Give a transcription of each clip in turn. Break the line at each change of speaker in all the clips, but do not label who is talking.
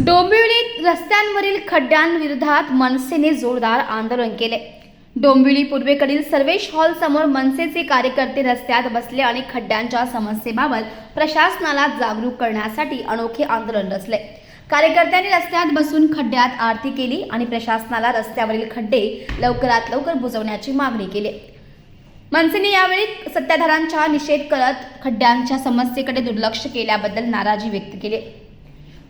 डोंबिवलीत रस्त्यांवरील खड्ड्यांविरोधात मनसेने जोरदार आंदोलन केले. डोंबिवली पूर्वेकडील सर्वेश हॉल समोर मनसेचे कार्यकर्ते रस्त्यात बसले आणि खड्ड्यांच्या समस्येबाबत प्रशासनाला जागरूक करण्यासाठी अनोखे आंदोलन रचले. कार्यकर्त्यांनी रस्त्यात बसून खड्ड्यात आरती केली आणि प्रशासनाला रस्त्यावरील खड्डे लवकरात लवकर बुजवण्याची मागणी केली. मनसेने यावेळी सत्ताधाऱ्यांचा निषेध करत खड्ड्यांच्या समस्येकडे दुर्लक्ष केल्याबद्दल नाराजी व्यक्त केली.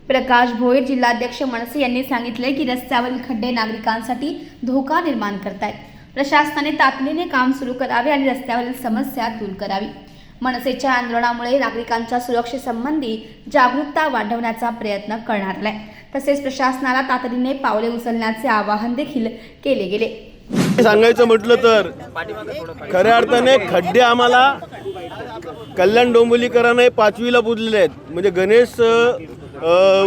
प्रकाश भोईर जिल्हाध्यक्ष मनसे यांनी सांगितले की रस्त्यावरील खड्डे नागरिकांसाठी धोका निर्माण करतायत. प्रशासनाने तातडीने काम सुरू करावे आणि रस्त्यावरील समस्या दूर करावी. मनसेच्या आंदोलनामुळे नागरिकांच्या सुरक्षेसंबंधी जागरूकता वाढवण्याचा प्रयत्न करणार आहे तसेच प्रशासनाला तातडीने पावले उचलण्याचे आवाहन देखील केले गेले.
सांगायचं म्हटलं तर खऱ्या अर्थाने खड्डे आम्हाला कल्याण डोंबिवलीकरांना पाचवीला पुजलेले आहेत. म्हणजे गणेश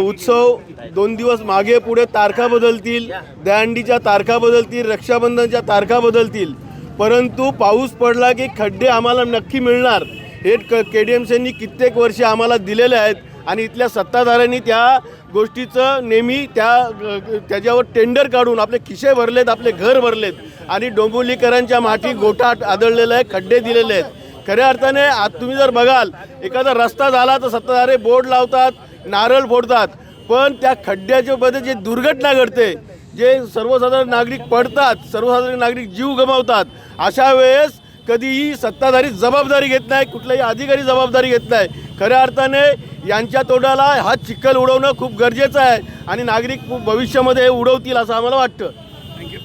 उत्सव दोन दिवस मागे पुढे तारखा बदलतील दहंडीच्या तारखा बदलतील रक्षाबंधनच्या तारखा बदलतील. परंतु पाऊस पडला की खड्डे आम्हाला नक्की मिळणार. हे के डी एम सीनी कित्येक वर्षे आम्हाला दिलेले आहेत. आणि इथल्या सत्ताधाऱ्यांनी त्या गोष्टीचं नेहमी त्या त्याच्यावर टेंडर काढून आपले खिसे भरलेत आपले घर भरलेत आणि डोंबिवलीकरांच्या माठी गोठा आदळलेला आहे खड्डे दिलेले आहेत. खऱ्या अर्थाने आज तुम्ही जर बघाल एखादा रस्ता झाला तर सत्ताधारे बोर्ड लावतात नारळ फोडतात पण त्या खड्ड्याच्यामध्ये जे दुर्घटना घडते जे सर्वसाधारण नागरिक पडतात सर्वसाधारण नागरिक जीव गमावतात अशा वेळेस कधीही सत्ताधारी जबाबदारी घेत नाही कुठलाही अधिकारी जबाबदारी घेत नाही. खऱ्या अर्थाने यांच्या तोंडाला हा चिखल उडवणं खूप गरजेचं आहे आणि नागरिक भविष्यामध्ये हे उडवतील असं आम्हाला वाटतं. थँक्यू